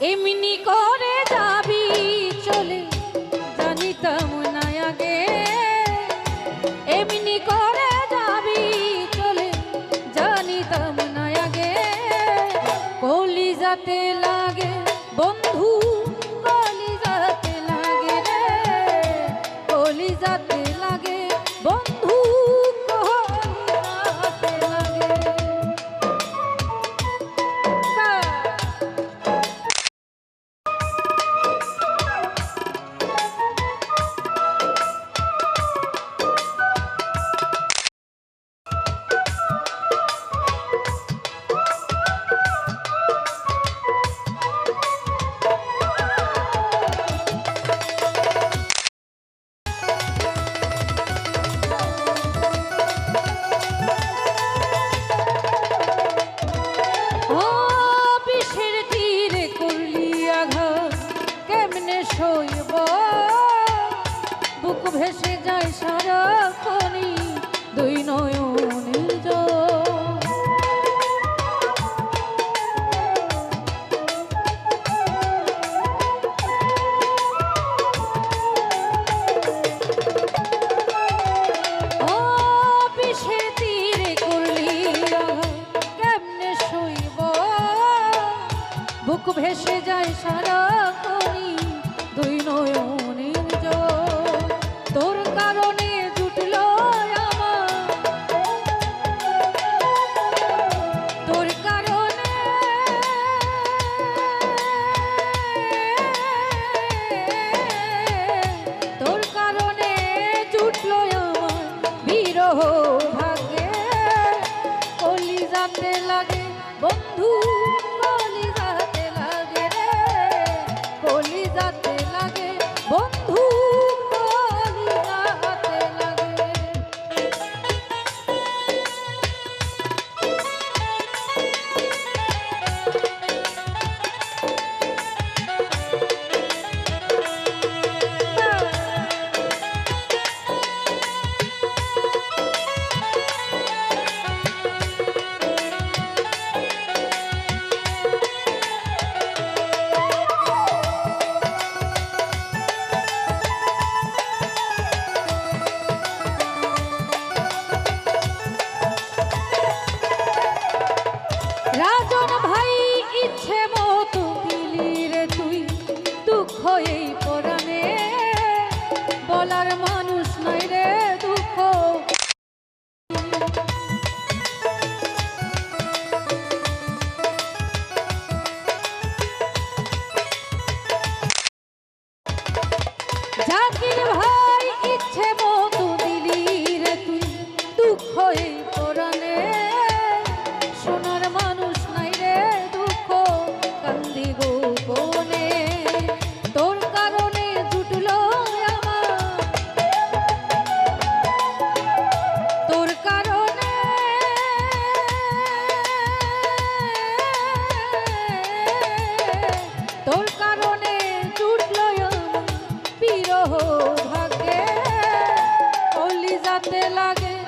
এমনি করে যাবি চলে যায় সারা করি দুই নয় আপন ভাই ইচ্ছে মতো দিলি তুই দুঃখ এই পরাণে। বলার মানুষ নয় রে দুঃখ। যাকে কাঁদতে লাগে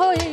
Ahoj!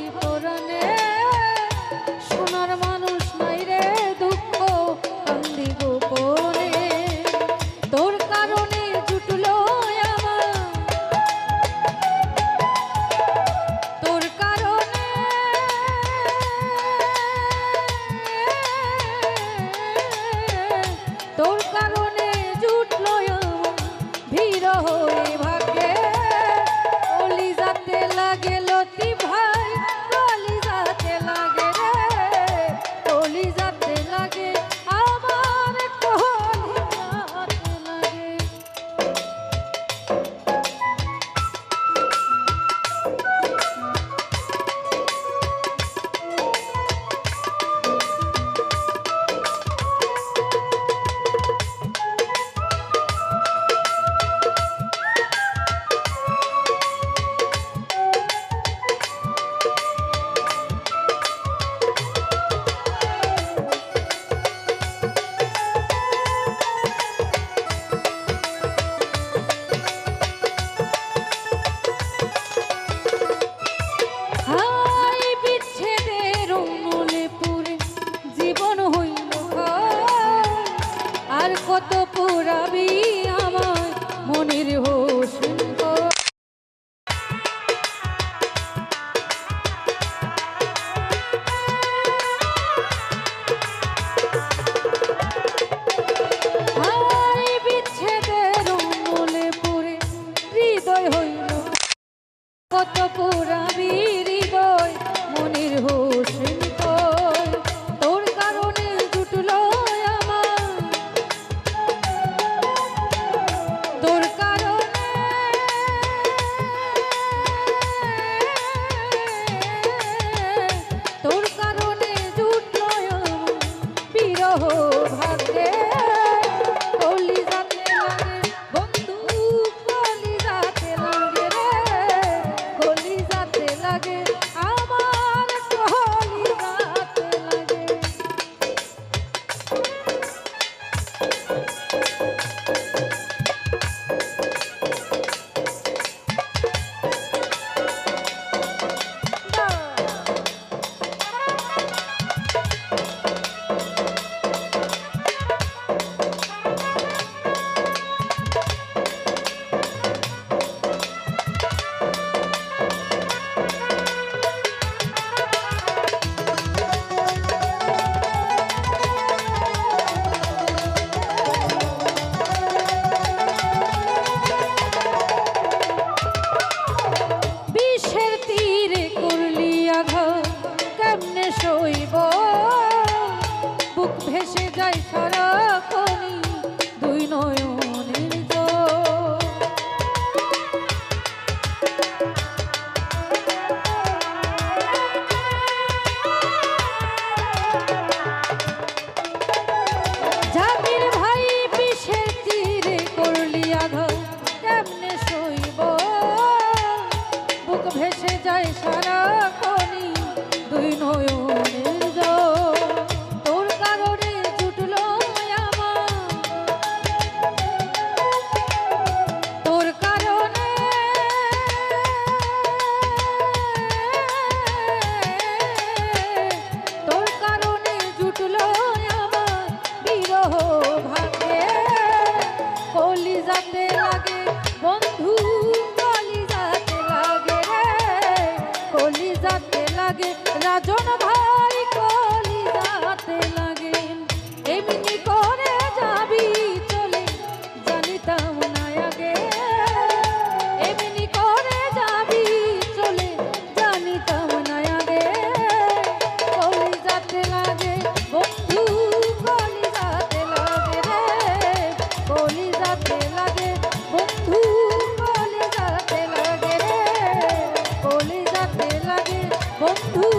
ভাগ্যে যায় সারা খনি দুই নয়নের তোর কারণে জুটল আমার। তোর কারণে তোর কারণে জুটল আমার বিরহ ভাঙে। কলি যাতে লাগে বন্ধু বন্ধু